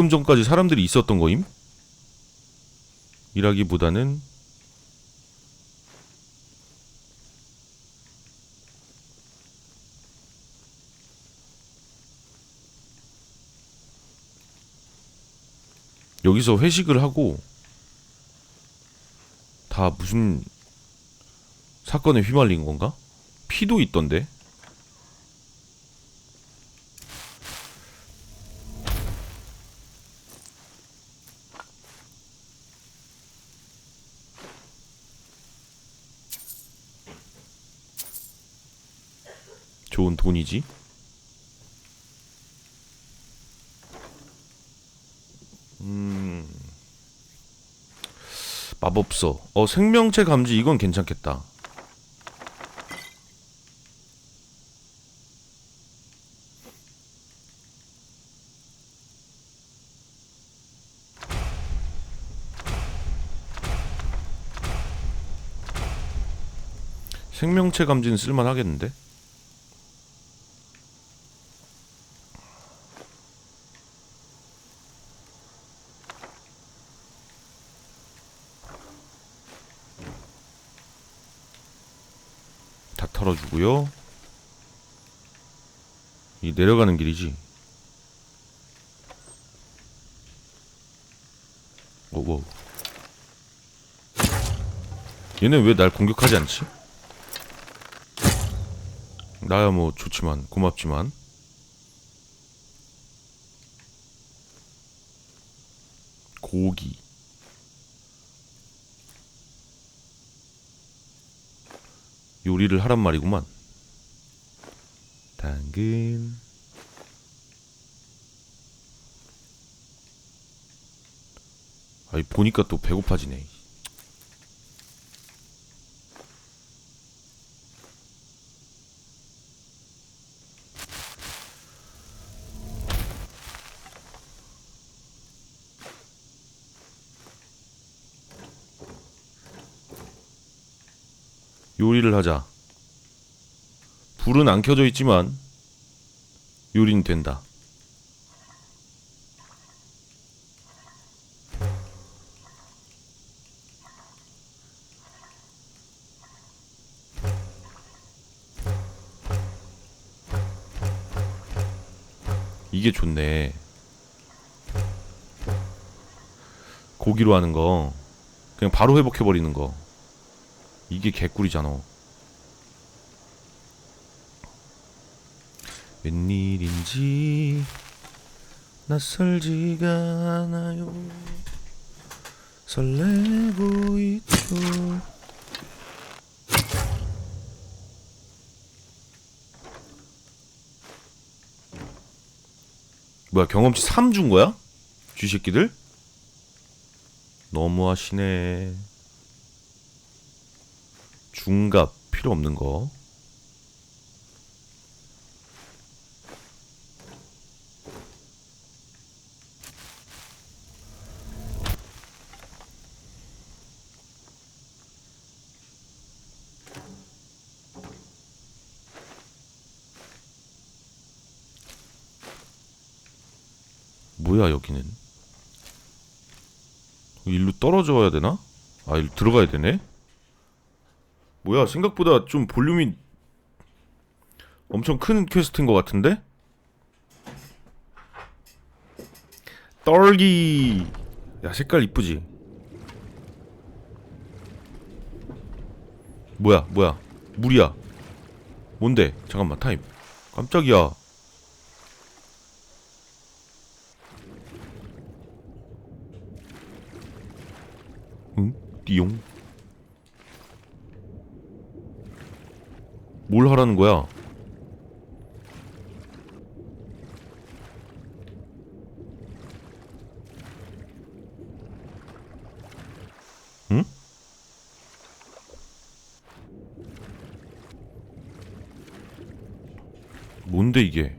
좀 전까지 사람들이 있었던 거임? 이라기보다는 여기서 회식을 하고 다 무슨 사건에 휘말린 건가? 피도 있던데. 돈이지. 음. 마법서. 어, 생명체 감지 이건 괜찮겠다. 생명체 감지는 쓸만 하겠는데? 다 털어주고요. 이 내려가는 길이지. 오고. 얘네 왜날 공격하지 않지? 나야 뭐 좋지만 고맙지만 고기 요리를 하란 말이구만. 당근. 아이 보니까 또 배고파지네 요리를 하자. 불은 안 켜져 있지만 요리는 된다. 이게 좋네. 고기로 하는 거 그냥 바로 회복해 버리는 거. 이게 개꿀이잖아. 웬일인지 낯설지가 않아요. 설레고 있죠. 뭐야 경험치 3준 거야? 쥐새끼들? 너무하시네. 중갑 필요 없는 거. 뭐야 여기는? 일로 떨어져야 되나? 아 일로 들어가야 되네? 뭐야 생각보다 좀 볼륨이 엄청 큰 퀘스트인 것 같은데? 떨기. 야 색깔 이쁘지? 뭐야 뭐야? 물이야. 뭔데? 잠깐만 타임. 깜짝이야. 응? 띠용 뭘 하라는 거야? 응? 뭔데 이게?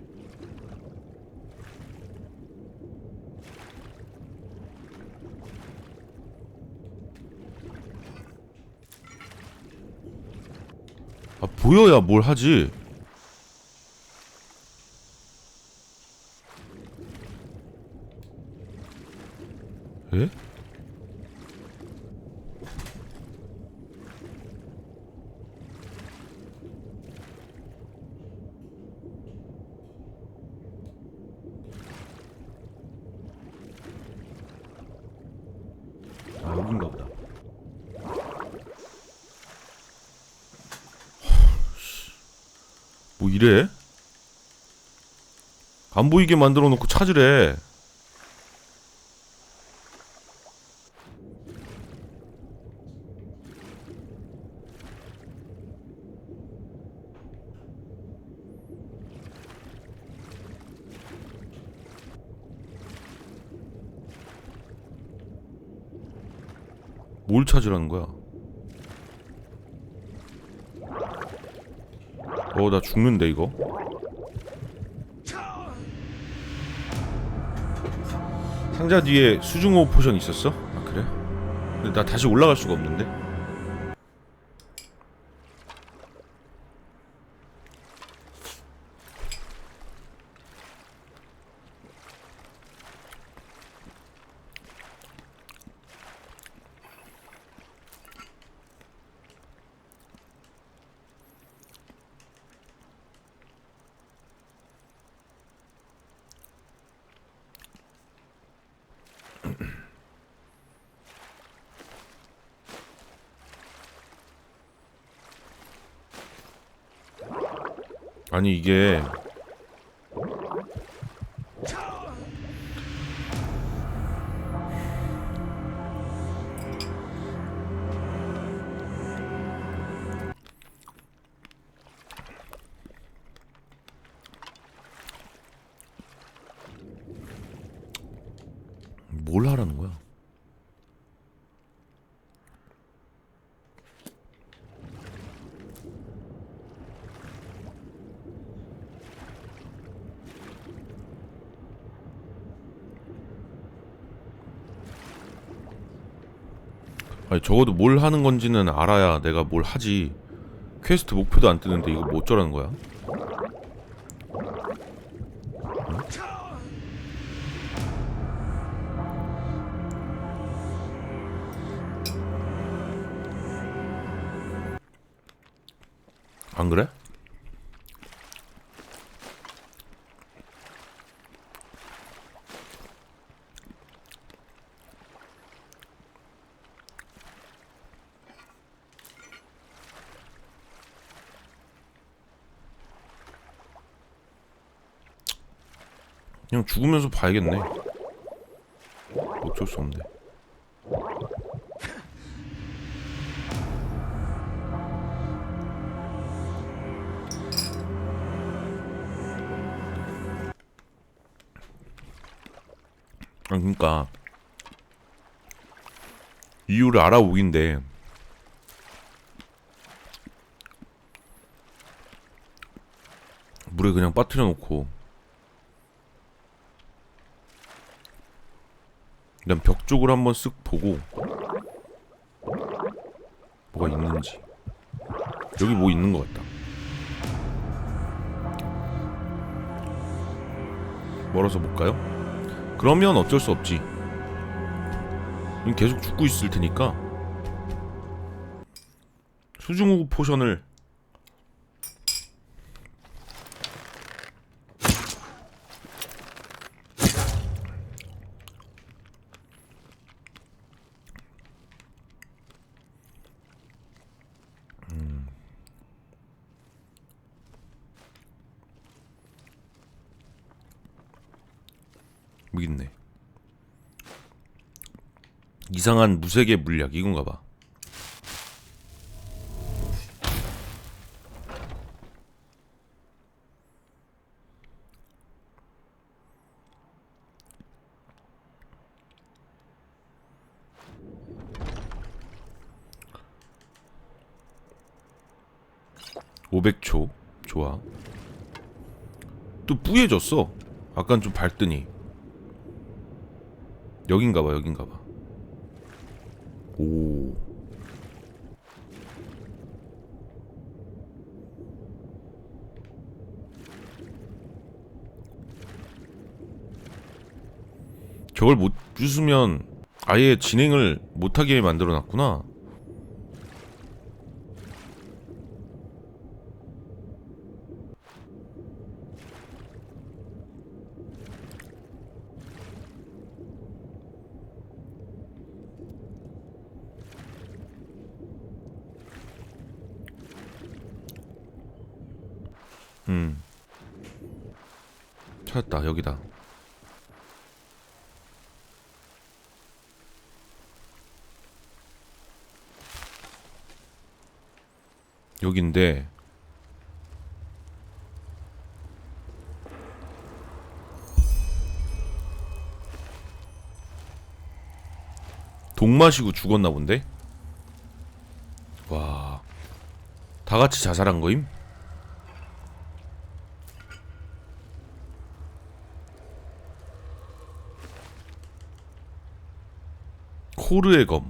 아 보여야 뭘 하지? 에? 아 여긴가 보다 뭐 이래? 안 보이게 만들어 놓고 찾으래 뭘 찾으라는 거야? 어, 나 죽는데 이거. 상자 뒤에 수중호 포션 있었어? 아 그래? 근데 나 다시 올라갈 수가 없는데. 아니 이게 적어도 뭘 하는 건지는 알아야 내가 뭘 하지. 퀘스트 목표도 안 뜨는데 이거 뭐 어쩌라는 거야? 안 그래? 그냥 죽으면서 봐야겠네. 어쩔 수 없네. 아, 그러니까 이유를 알아보긴데 물에 그냥 빠뜨려 놓고 그냥 벽 쪽을 한번 쓱 보고 뭐가 있는지. 여기 뭐 있는 것 같다. 멀어서 못 가요? 그러면 어쩔 수 없지. 계속 죽고 있을 테니까. 수중호 포션을 여기 있네. 이상한 무색의 물약 이건가 봐. (500초) 좋아. 또 뿌얘졌어. 아깐 좀 밝더니. 여긴가봐 여긴가봐 오 저걸 못 주스면 아예 진행을 못하게 만들어 놨구나. 음. 찾았다, 여기다. 여긴데 독 마시고 죽었나 본데? 와. 다 같이 자살한 거임? 코르의 검.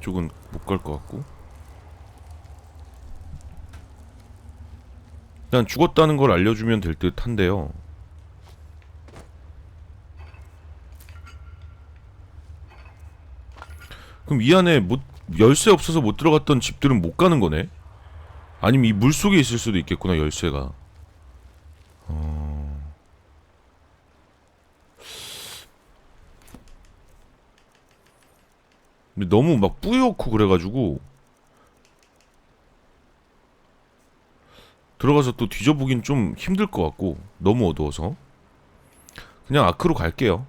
쪽은 못 갈 것 같고 일단 죽었다는 걸 알려주면 될 듯한데요 그럼 이 안에 못 열쇠 없어서 못 들어갔던 집들은 못 가는 거네? 아니면 이 물 속에 있을 수도 있겠구나 열쇠가. 어... 근데 너무 막 뿌옇고 그래가지고 들어가서 또 뒤져보긴 좀 힘들 것 같고 너무 어두워서. 그냥 아크로 갈게요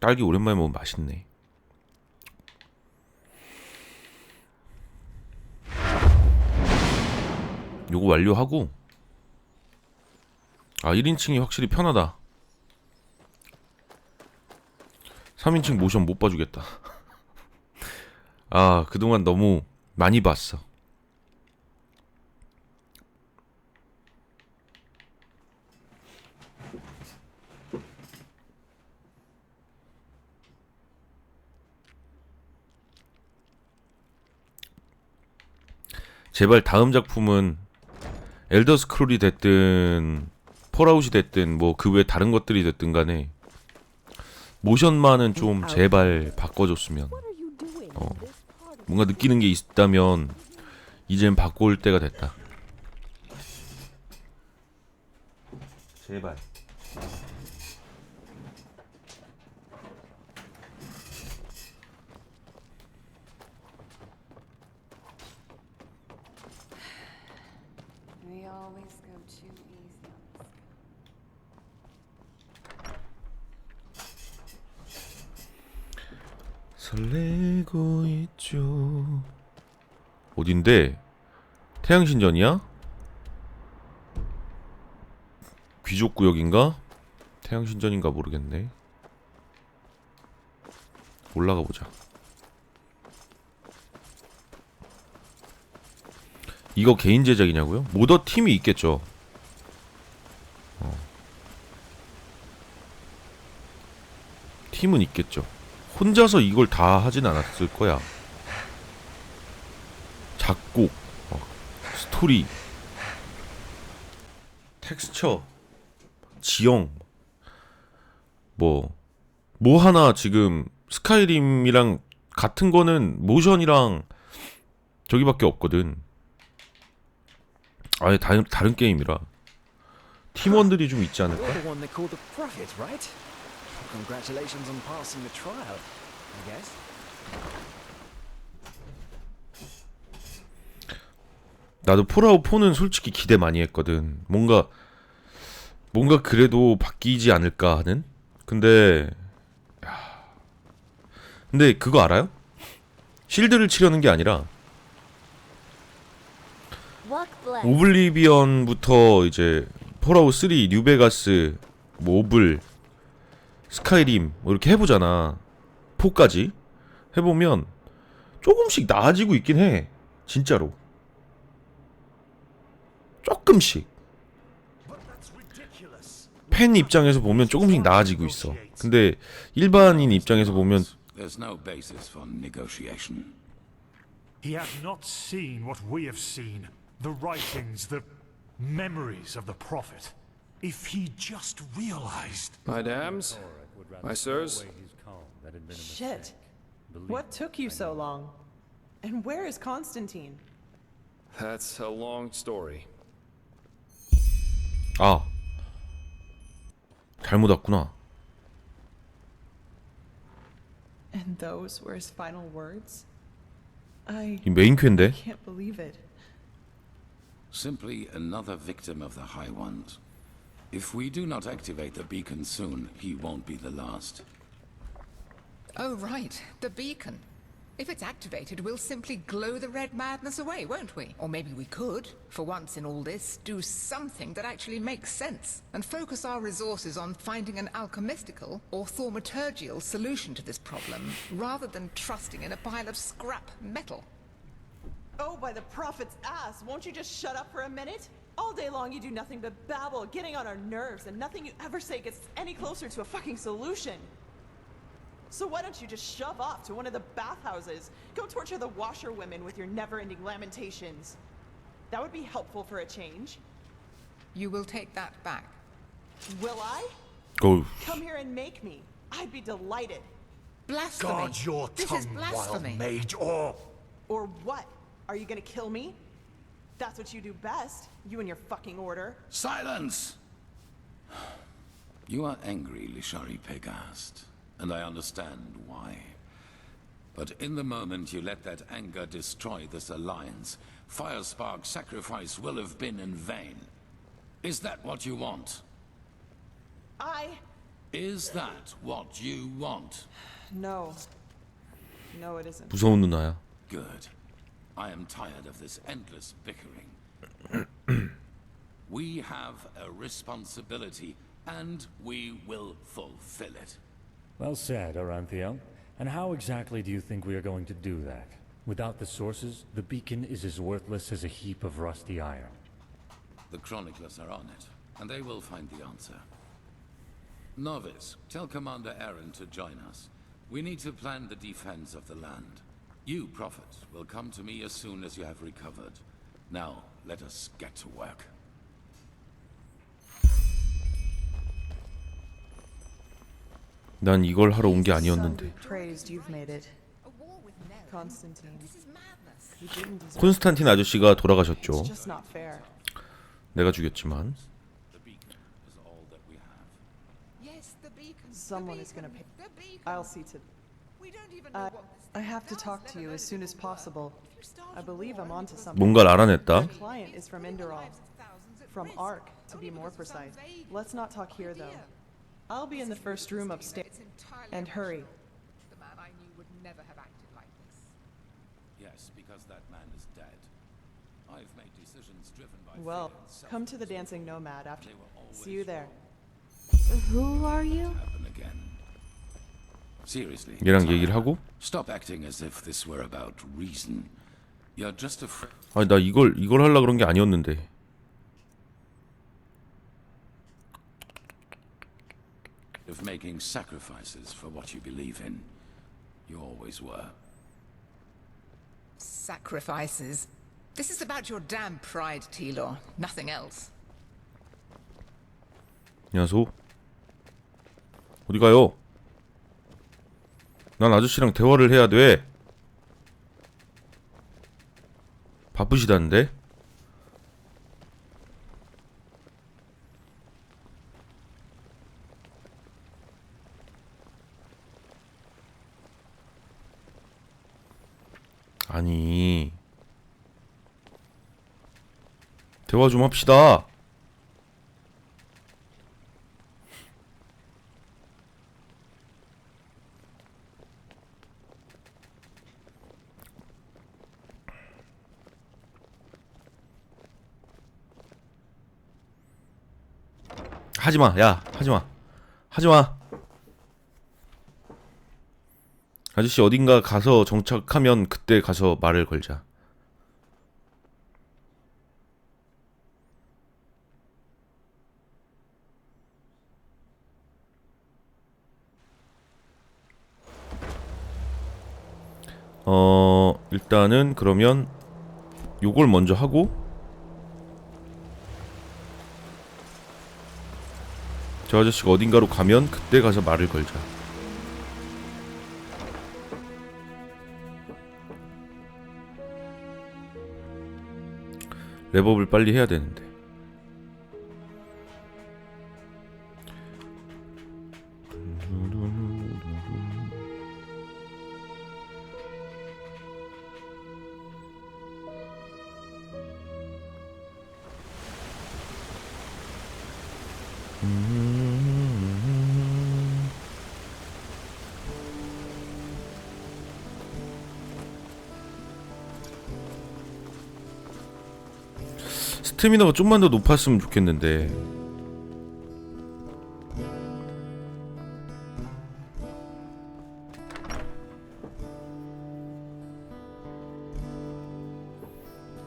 딸기 오랜만에 먹으면 맛있네. 요거 완료하고. 아 1인칭이 확실히 편하다. 3인칭 모션 못 봐주겠다. 아 그동안 너무 많이 봤어 제발 다음 작품은 엘더 스크롤이 됐든 폴아웃이 됐든 뭐 그 외 다른 것들이 됐든 간에 모션만은 좀 제발 바꿔줬으면 어 뭔가 느끼는 게 있다면 이젠 바꿔올 때가 됐다. 제발 We always go too easy on this. 설레고 있죠. 어딘데? 태양신전이야? 귀족 구역인가? 태양신전인가 모르겠네. 올라가 보자. 이거 개인 제작이냐고요? 모더 팀이 있겠죠. 어. 팀은 있겠죠. 혼자서 이걸 다 하진 않았을 거야. 작곡, 어, 스토리, 텍스처, 지형, 뭐, 뭐 하나 지금 스카이림이랑 같은 거는 모션이랑 저기밖에 없거든. 아예 다른, 다른 게임이라. 팀원들이 좀 있지 않을까? Congratulations on passing the trial, I guess. 나도 폴아웃 4는 솔직히 기대 많이 했거든. 뭔가 뭔가 그래도 바뀌지 않을까 하는. 근데 야. 근데 그거 알아요? 실드를 치려는 게 아니라. 오블리비언부터 이제 폴아웃 3, 뉴베가스, 뭐 오블, 스카이림 뭐 이렇게 해보잖아. 4까지 해보면 조금씩 나아지고 있긴 해. 진짜로. 조금씩. 팬 입장에서 보면 조금씩 나아지고 있어. 근데 일반인 입장에서 보면 There's no basis for negotiation. He had not seen what we have seen the writings, the memories of the Prophet. If he just realized. My dams, my sirs, Shit. What took you so long? And where is Constantine? that's a long story. 아 잘못 왔구나. And those were his final words? I 이 메인 퀘인데 can't believe it. Simply another victim of the High Ones. If we do not activate the beacon soon, he won't be the last. Oh, right. The beacon. If it's activated, we'll simply glow the red madness away, won't we? Or maybe we could, for once in all this, do something that actually makes sense and focus our resources on finding an alchemistical or thaumaturgical solution to this problem, rather than trusting in a pile of scrap metal. Oh, by the prophet's ass, won't you just shut up for a minute? All day long you do nothing but babble, getting on our nerves, and nothing you ever say gets any closer to a fucking solution. So why don't you just shove off to one of the bathhouses? Go torture the washerwomen with your never-ending lamentations. That would be helpful for a change. You will take that back. Will I? 어우 Come here and make me. I'd be delighted. Blasphemy! Guard your this is tongue, wild blasphemy. maid, or Or what? Are you gonna kill me? That's what you do best, you and your fucking order. Silence! You are angry, Lishari Pegast, and I understand why. But in the moment you let that anger destroy this alliance, Firespark's sacrifice will have been in vain. Is that what you want? I. Is that what you want? No. No, it isn't. 무서운 누나야. Good. I am tired of this endless bickering. we have a responsibility, and we will fulfill it. Well said, Aranthiel. And how exactly do you think we are going to do that? Without the sources, the beacon is as worthless as a heap of rusty iron. The chroniclers are on it, and they will find the answer. Novice, tell Commander Aaron to join us. We need to plan the defense of the land. You, Prophet, will come to me as soon as you have recovered. Now, let us get to work. 난 이걸 하러 온 게 아니었는데. praised you've made it. A war with Nero. Constantine. This is madness. You didn't deserve 콘스탄틴 아저씨가 돌아가셨죠. It's just not fair. 내가 죽였지만. The beacon is all that we have. Yes, the beacon. Someone the is gonna beacon, pay- The beacon. I'll see to. We don't even know I, what this I thing have to does, talk let to you alone as soon if as it will work. possible. If you start I a believe war I'm and onto it something. 뭔가를 알아냈다. The client is from putting the Inderal. lives of thousands at From risk, Ark, to only be more because of some precise. vague Let's not talk here, though. idea. I'll be in the This is first room risky, but upstairs. it's entirely And hurry. irrational. The man I knew would never have acted like this. Yes, because that man is dead. I've made decisions driven by Well, fear and come to the selfishness. dancing nomad after. They were always See you there. Who are you? Happen again. Seriously. 얘랑 Tara, 얘기를 하고 Stop acting as if this were about reason. You're just afraid 아니 나 이걸 이걸 하려 그런 게 아니었는데. of making sacrifices for what you believe in. You always were. Sacrifices. This is about your damn pride, Telor. Nothing else. 야소. 어디 가요? 난 아저씨랑 대화를 해야 돼. 바쁘시다는데? 아니. 대화 좀 합시다. 하지마. 야 하지마. 하지마. 아저씨 어딘가 가서 정착하면 그때 가서 말을 걸자. 어 일단은 그러면 요걸 먼저 하고 저 아저씨가 어딘가로 가면 그때 가서 말을 걸자. 랩업을 빨리 해야 되는데. 스태미나가 좀만 더 높았으면 좋겠는데.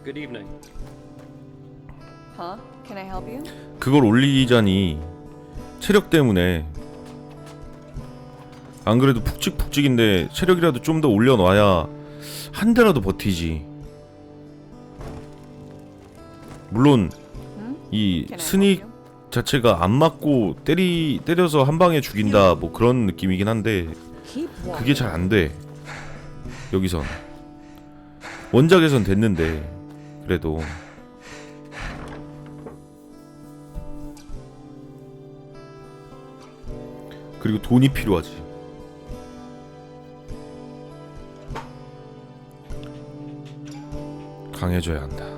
Good evening. Huh? Can I help you? 그걸 올리자니 체력 때문에 안 그래도 푹직푹직인데 체력이라도 좀 더 올려놔야 한 대라도 버티지. 물론 이 스닉? 자체가 안 맞고 때리 때려서 한 방에 죽인다 뭐 그런 느낌이긴 한데. 그게 잘 안 돼. 여기선 원작에선 됐는데 그래도 그리고 돈이 필요하지. 강해져야 한다.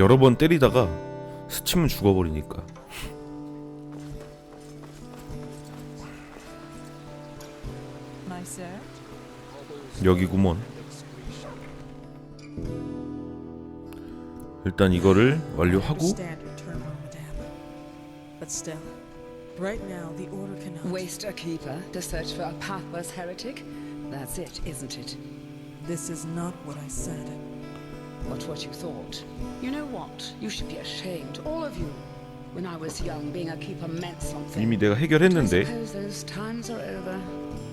여러 번 때리다가 스치면 죽어버리니까. 여기구먼. 일단 이거를 완료하고 Standard turbo, madame. But still, right now the order cannot. Waste a keeper to search for a pathless heretic? That's it, isn't it? This is not what I said. What what you thought? You know what? You should be ashamed, all of you. When I was young, being a keeper meant something. 이미 내가 I 해결했는데 suppose those times are over.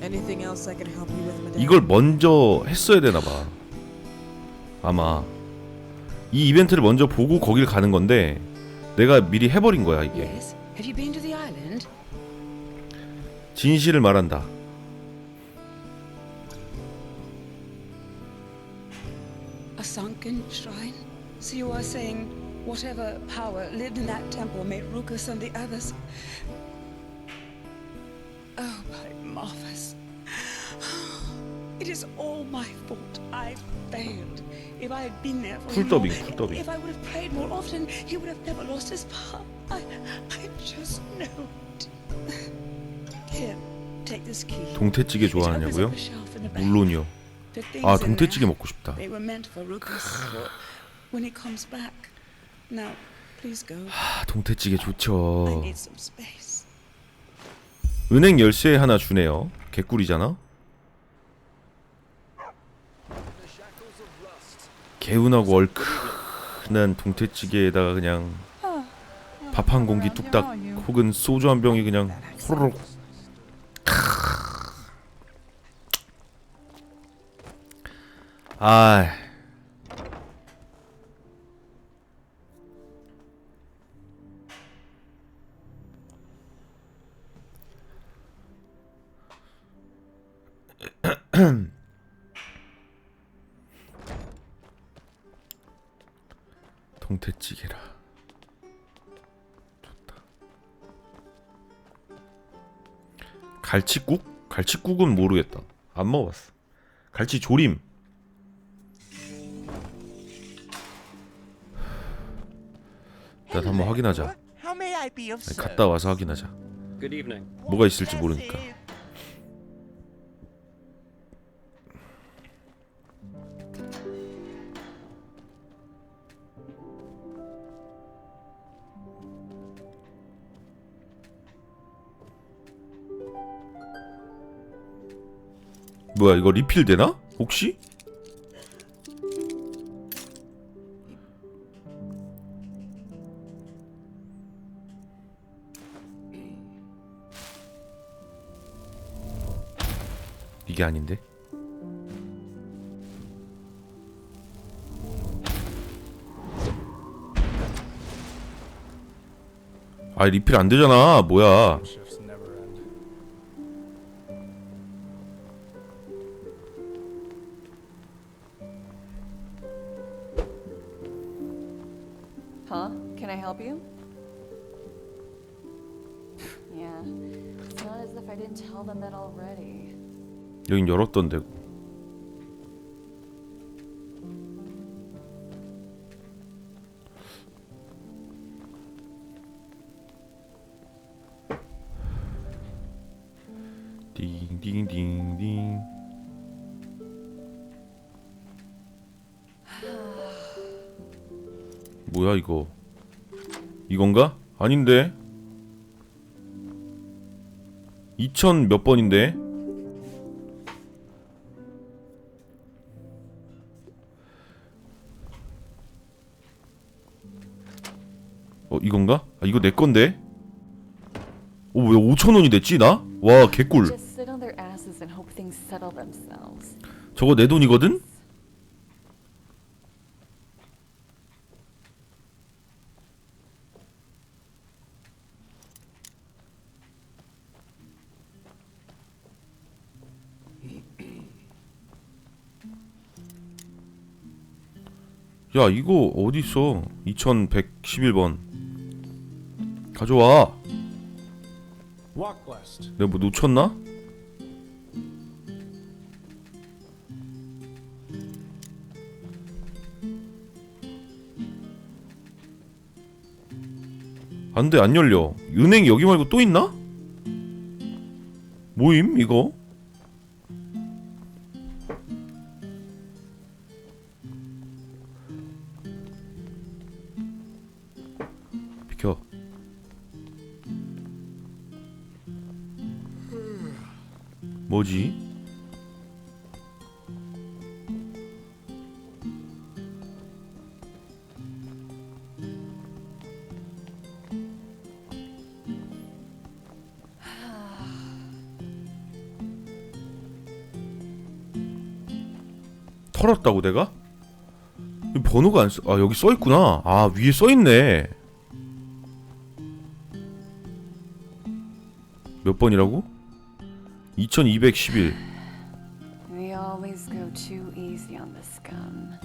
Anything else I can help you with, madame? 이걸 먼저 했어야 되나 봐. 아마 이 이벤트를 먼저 보고 거길 가는 건데 내가 미리 해버린 거야 이게. Yes. Have you been to the island? 진실을 말한다. A sunken shrine? So you are saying whatever power lived in that temple made Rukus and the others. Oh, my Marthas. It is all my fault. I failed. If I had been there for him 쿨더빙, more, 쿨더빙. if I would have prayed more often, he would have never lost his power. I, I just know it. Here, take this key. 동태찌개 It opens 좋아하냐고요? up a shelf in the back. 물론이요. 아 동태찌개 먹고 싶다. 아 동태찌개 좋죠. 은행 열쇠 하나 주네요. 개꿀이잖아. 개운하고 얼큰한 동태찌개에다가 그냥 밥 한 공기 뚝딱 혹은 소주 한 병이 그냥 호로록 아 동태찌개라. 좋다. 갈치국? 갈치국은 모르겠다. 안 먹어봤어. 갈치 조림 일단 한번 확인하자. 갔다 와서 확인하자. 뭐가 있을지 모르니까. 뭐야 이거 리필 되나? 혹시? 이게 아닌데? 아 리필 안 되잖아 뭐야 여긴 열었던데 띵띵띵띵 뭐야 이거? 이건가? 아닌데? 2000 몇 번인데 이건가? 아 이거 내 건데? 어 왜 5천 원이 됐지 나? 와 개꿀. 저거 내 돈이거든? 야 이거 어딨어 2111번 가져와. 내가 뭐 놓쳤나? 안돼 안 열려 은행 여기 말고 또 있나? 뭐임 이거? 털었다고 내가? 이 번호가 안 써. 아 여기 써 있구나. 아 위에 써 있네. 몇 번이라고? 2211. We always go too easy on this gun.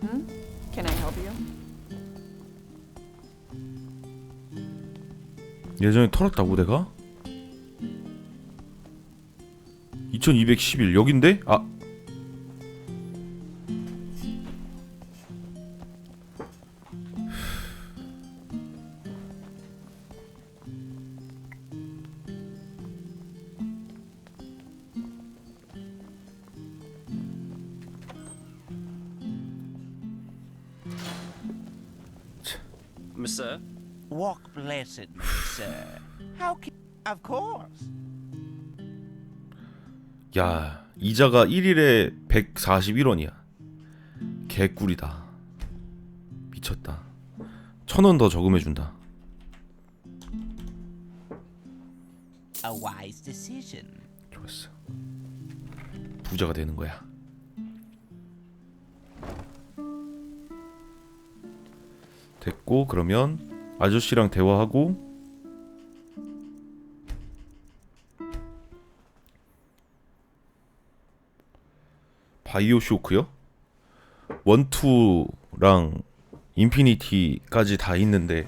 Hmm? Can I help you? 예전에 털었다고 내가? 2211 여긴데? 아 Sir? Walk blessed, sir. How can... Of course. 야, 이자가 1일에 141원이야. 개꿀이다. 미쳤다. 천 원 더 저금해 준다. A wise decision. 좋았어. 부자가 되는 거야. 됐고 그러면 아저씨랑 대화하고 바이오 쇼크요? 원투랑 인피니티까지 다 있는데